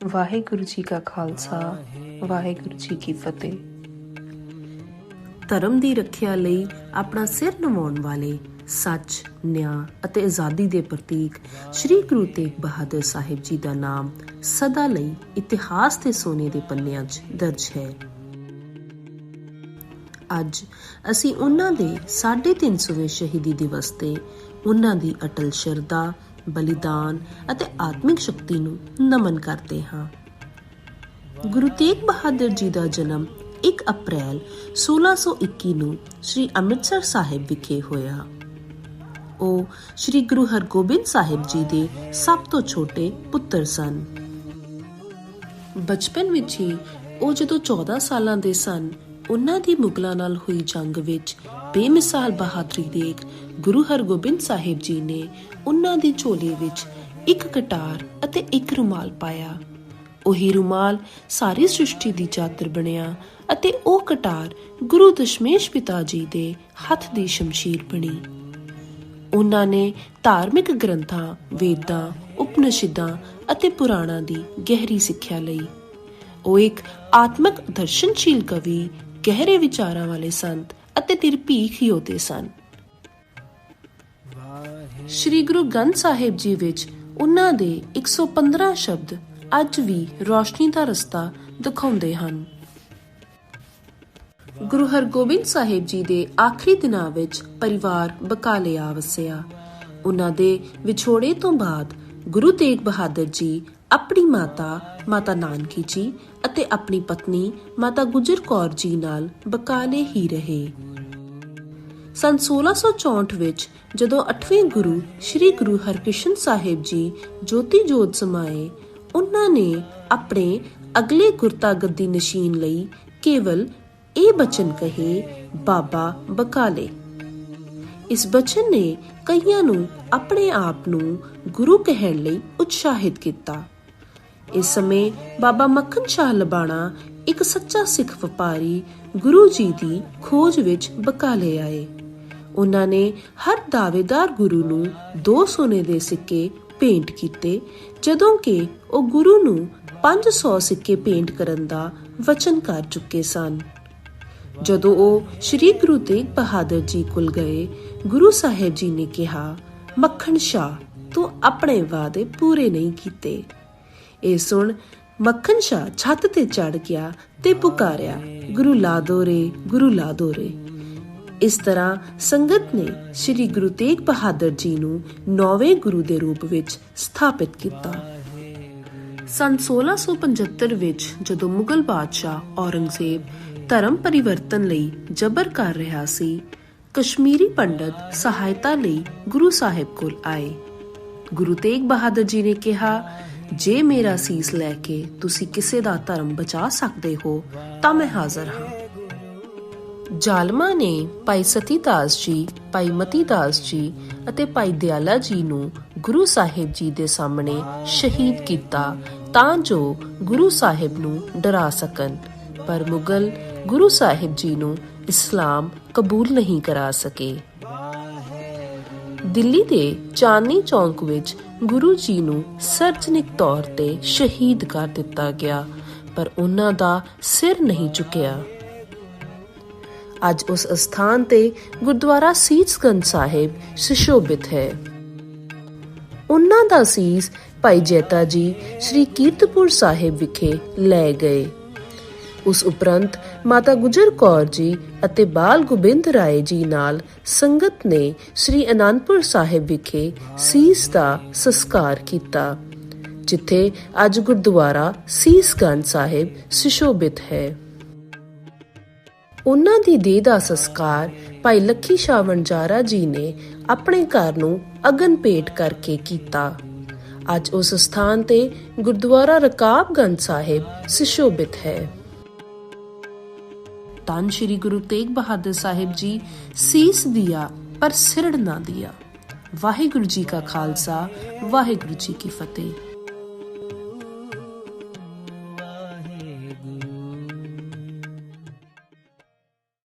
ਵਾਹਿਗੁਰੂ ਜੀ ਕਾ ਖਾਲਸਾ ਵਾਹਿਗੁਰੂ ਜੀ ਕੀ ਫਤਿਹ ਧਰਮ ਦੀ ਰੱਖਿਆ ਲਈ ਆਪਣਾ ਸਿਰ ਨਵਾਉਣ ਵਾਲੇ ਸੱਚ, ਨਿਆਂ ਅਤੇ ਆਜ਼ਾਦੀ ਦੇ ਪ੍ਰਤੀਕ ਸ੍ਰੀ ਗੁਰੂ ਤੇਗ ਬਹਾਦਰ ਸਾਹਿਬ ਜੀ ਦਾ ਨਾਮ ਸਦਾ ਲਈ ਇਤਿਹਾਸ ਦੇ ਸੋਨੇ ਦੇ ਪੰਨਿਆਂ 'ਚ ਦਰਜ ਹੈ। ਅੱਜ ਅਸੀਂ ਉਹਨਾਂ ਦੇ 350ਵੇਂ ਸ਼ਹੀਦੀ ਦਿਵਸ ਤੇ ਉਹਨਾਂ ਦੀ ਅਟਲ ਸ਼ਰਧਾ, ਬਲੀਦਾਨ ਅਤੇ ਆਤਮਿਕ ਸ਼ਕਤੀ ਨੂੰ ਨਮਨ ਕਰਦੇ ਹਾਂ। ਗੁਰੂ ਤੇਗ ਬਹਾਦਰ ਜੀ ਦਾ ਜਨਮ 1 ਅਪ੍ਰੈਲ 1621 ਨੂੰ ਸ੍ਰੀ ਅੰਮ੍ਰਿਤਸਰ ਸਾਹਿਬ ਵਿਖੇ ਹੋਇਆ। ਉਹ ਸ੍ਰੀ ਗੁਰੂ ਹਰਗੋਬਿੰਦ ਸਾਹਿਬ ਜੀ ਦੇ ਸਭ ਤੋਂ ਛੋਟੇ ਪੁੱਤਰ ਸਨ। ਬਚਪਨ ਵਿੱਚ ਹੀ ਉਹ ਜਦੋਂ 14 ਸਾਲਾਂ ਦੇ ਸਨ ਉਹਨਾਂ ਦੀ ਮੁਗਲਾਂ ਨਾਲ ਹੋਈ ਜੰਗ ਵਿੱਚ ਬੇਮਿਸਾਲ ਬਹਾਦਰੀ ਦੇਖ ਗੁਰੂ ਹਰਗੋਬਿੰਦ ਸਾਹਿਬ ਜੀ ਨੇ ਉਹਨਾਂ ਦੀ ਝੋਲੀ ਵਿੱਚ ਇੱਕ ਕਟਾਰ ਅਤੇ ਇੱਕ ਰੁਮਾਲ ਪਾਇਆ। ਉਹੀ ਰੁਮਾਲ ਸਾਰੀ ਸ੍ਰਿਸ਼ਟੀ ਦੀ ਚਾਦਰ ਬਣਿਆ ਅਤੇ ਉਹ ਕਟਾਰ ਗੁਰੂ ਦਸ਼ਮੇਸ਼ ਪਿਤਾ ਜੀ ਦੇ ਹੱਥ ਦੀ ਸ਼ਮਸ਼ੀਰ ਬਣੀ। ਉਹਨਾਂ ਨੇ ਧਾਰਮਿਕ ਗ੍ਰੰਥਾਂ, ਵੇਦਾਂ, ਉਪਨਿਸ਼ਦਾਂ ਅਤੇ ਪੁਰਾਣਾਂ ਦੀ ਗਹਿਰੀ ਸਿੱਖਿਆ ਲਈ। ਉਹ ਇੱਕ ਆਤਮਿਕ ਦਰਸ਼ਨਸ਼ੀਲ ਕਵੀ ਗਹਿਰੇ ਵਿਚਾਰਾਂ ਵਾਲੇ ਸੰਤ ਅਤੇ ਨਿਰਭੀਕ ਯੋਧੇ ਸਨ। ਸ਼੍ਰੀ ਗੁਰੂ ਗ੍ਰੰਥ ਸਾਹਿਬ ਜੀ ਵਿੱਚ ਉਹਨਾਂ ਦੇ 115 ਸ਼ਬਦ ਅੱਜ ਵੀ ਰੋਸ਼ਨੀ ਦਾ ਰਸਤਾ ਦਿਖਾਉਂਦੇ ਹਨ। ਗੁਰੂ ਹਰਗੋਬਿੰਦ ਸਾਹਿਬ ਜੀ ਦੇ ਆਖਰੀ ਦਿਨਾਂ ਵਿੱਚ ਪਰਿਵਾਰ ਬਕਾਲੇ ਆ ਵਸਿਆ। ਉਹਨਾਂ ਦੇ ਵਿਛੋੜੇ ਤੋਂ ਬਾਅਦ ਗੁਰੂ ਤੇਗ ਬਹਾਦਰ ਜੀ ਆਪਣੀ ਮਾਤਾ ਮਾਤਾ ਨਾਨਕੀ ਜੀ ਅਤੇ ਆਪਣੀ ਪਤਨੀ, ਮਾਤਾ ਗੁਜਰ ਕੌਰ ਜੀ ਨਾਲ ਬਕਾਲੇ ਹੀ ਰਹੇ। ਸਨ 1664 ਵਿੱਚ ਜਦੋਂ 8ਵੇਂ ਗੁਰੂ ਸ੍ਰੀ ਗੁਰੂ ਹਰਕ੍ਰਿਸ਼ਨ ਸਾਹਿਬ ਜੀ ਜੋਤੀ ਜੋਤ ਸਮਾਏ, ਉਹਨਾਂ ਨੇ ਆਪਣੇ ਅਗਲੇ ਗੁਰਤਾ ਗੱਦੀ ਨਸ਼ੀਨ ਲਈ ਕੇਵਲ ਇਹ ਬਚਨ ਕਹੇ, ਬਾਬਾ ਬਕਾਲੇ। ਇਸ ਬਚਨ ਨੇ ਕਈਆਂ ਨੂੰ ਆਪਣੇ ਆਪ ਨੂੰ ਗੁਰੂ ਕਹਿਣ ਲਈ ਉਤਸ਼ਾਹਿਤ ਕੀਤਾ। ਇਸ ਸਮੇਂ ਬਾਬਾ ਮੱਖਣ ਸ਼ਾਹ ਲਬਾਣਾ ਇੱਕ ਸੱਚਾ ਸਿੱਖ ਵਪਾਰੀ ਗੁਰੂ ਜੀ ਦੀ ਖੋਜ ਵਿੱਚ ਬਕਾਲੇ ਆਏ। ਉਹਨਾਂ ਨੇ ਹਰ ਦਾਅਵੇਦਾਰ ਗੁਰੂ ਨੂੰ ਦੋ ਸੋਨੇ ਦੇ ਸਿੱਕੇ ਭੇਂਟ ਕੀਤੇ, ਜਦੋਂ ਕਿ ਉਹ ਗੁਰੂ ਨੂੰ 500 ਸਿੱਕੇ ਭੇਂਟ ਕਰਨ ਦਾ ਵਚਨ ਕਰ ਚੁੱਕੇ ਸਨ। ਜਦੋਂ ਉਹ ਸ੍ਰੀ ਗੁਰੂ ਤੇਗ ਬਹਾਦਰ ਜੀ ਕੋਲ ਗਏ, ਗੁਰੂ ਸਾਹਿਬ ਜੀ ਨੇ ਕਿਹਾ, ਮੱਖਣ ਸ਼ਾਹ, ਤੂੰ ਆਪਣੇ ਵਾਅਦੇ ਪੂਰੇ ਨਹੀਂ ਕੀਤੇ। ਇਹ ਸੁਣ ਮੱਖਣ ਸ਼ਾਹ ਛੱਤ ਤੇ ਚੜ ਗਿਆ ਤੇ ਪੁਕਾਰਿਆ, ਗੁਰੂ ਲਾਦੋਰੇ ਗੁਰੂ ਲਾਦੋਰੇ ਇਸ ਤਰ੍ਹਾਂ ਸੰਗਤ ਨੇ ਸ੍ਰੀ ਗੁਰੂ ਤੇਗ ਬਹਾਦਰ ਜੀ ਨੂੰ ਨੌਵੇਂ ਗੁਰੂ ਦੇ ਰੂਪ ਵਿੱਚ ਸਥਾਪਿਤ ਕੀਤਾ। ਸਨ 1675 ਵਿੱਚ ਜਦੋਂ ਮੁਗਲ ਬਾਦਸ਼ਾਹ ਔਰੰਗਜ਼ੇਬ ਧਰਮ ਪਰਿਵਰਤਨ ਲਈ ਜ਼ਬਰ ਕਰ ਰਿਹਾ ਸੀ, ਕਸ਼ਮੀਰੀ ਪੰਡਤ ਸਹਾਇਤਾ ਲਈ ਗੁਰੂ ਸਾਹਿਬ ਕੋਲ ਆਏ। ਗੁਰੂ ਤੇਗ ਬਹਾਦਰ ਜੀ ਨੇ ਕਿਹਾ ਜੇ ਮੇਰਾ ਸੀਸ ਲੈ ਕੇ ਤੁਸੀਂ ਕਿਸੇ ਦਾ ਧਰਮ ਬਚਾ ਸਕਦੇ ਹੋ, ਤਾਂ ਮੈਂ ਹਾਜ਼ਰ ਹਾਂ। ਜਾਲਮਾ ਨੇ ਭਾਈ ਸਤੀਦਾਸ ਜੀ, ਭਾਈ ਮਤੀਦਾਸ ਜੀ ਅਤੇ ਭਾਈ ਦਿਆਲਾ ਜੀ ਨੂੰ ਗੁਰੂ ਸਾਹਿਬ ਜੀ ਦੇ ਸਾਹਮਣੇ ਸ਼ਹੀਦ ਕੀਤਾ, ਤਾਂ ਜੋ ਗੁਰੂ ਸਾਹਿਬ ਨੂੰ ਡਰਾ ਸਕਣ। ਪਰ ਮੁਗਲ ਗੁਰੂ ਸਾਹਿਬ ਜੀ ਨੂੰ ਇਸਲਾਮ ਕਬੂਲ ਨਹੀਂ ਕਰਾ ਸਕੇ। ਦਿੱਲੀ ਦੇ ਚਾਂਦਨੀ ਚੌਂਕ ਵਿੱਚ ਗੁਰੂ ਜੀ ਨੂੰ ਸਰਜਨਿਕ ਤੌਰ ਤੇ ਸ਼ਹੀਦ ਕਰ ਦਿੱਤਾ ਗਿਆ, ਪਰ ਉਹਨਾਂ ਦਾ ਸਿਰ ਨਹੀਂ ਝੁਕਿਆ ਅੱਜ ਉਸ ਸਥਾਨ ਤੇ ਗੁਰਦੁਆਰਾ ਸੀਸਗੰਜ ਸਾਹਿਬ ਸੁਸ਼ੋਭਿਤ ਹੈ। ਉਹਨਾਂ ਦਾ ਸੀਸ ਭਾਈ ਜੈਤਾ ਜੀ ਸ੍ਰੀ ਕੀਰਤਪੁਰ ਸਾਹਿਬ ਵਿਖੇ ਲੈ ਗਏ। ਉਸ ਉਪਰੰਤ ਮਾਤਾ ਗੁਜਰ ਕੌਰ ਜੀ ਅਤੇ ਬਾਲ ਗੋਬਿੰਦ ਰਾਏ ਜੀ ਨਾਲ ਸੰਗਤ ਨੇ ਸ੍ਰੀ ਅਨੰਦਪੁਰ ਸਾਹਿਬ ਵਿਖੇ ਸੀਸ ਦਾ ਸੰਸਕਾਰ ਕੀਤਾ, ਜਿੱਥੇ ਅੱਜ ਗੁਰਦੁਆਰਾ ਸੀਸਗੰਜ ਸਾਹਿਬ ਸੁਸ਼ੋਭਿਤ ਹੈ। ਉਹਨਾਂ ਦੀ ਦੇਹ ਦਾ ਸੰਸਕਾਰ ਭਾਈ ਲੱਖੀ ਸ਼ਾਹ ਵਣਜਾਰਾ ਜੀ ਨੇ ਆਪਣੇ ਘਰ ਨੂੰ ਅਗਨ ਭੇਟ ਕਰਕੇ ਕੀਤਾ। ਅੱਜ ਉਸ ਸਥਾਨ ਤੇ ਗੁਰਦੁਆਰਾ ਰਕਾਬਗੰਜ ਸਾਹਿਬ ਸੁਸ਼ੋਭਿਤ ਹੈ। ਤਨ ਸ਼੍ਰੀ ਗੁਰੂ ਤੇਗ ਬਹਾਦਰ ਸਾਹਿਬ ਜੀ ਸੀਸ ਦਿਆ, ਪਰ ਸਿਰੜ ਨਾ ਦਿਆ। ਵਾਹਿਗੁਰੂ ਜੀ ਕਾ ਖਾਲਸਾ, ਵਾਹਿਗੁਰੂ ਜੀ ਕੀ ਫਤਿਹ।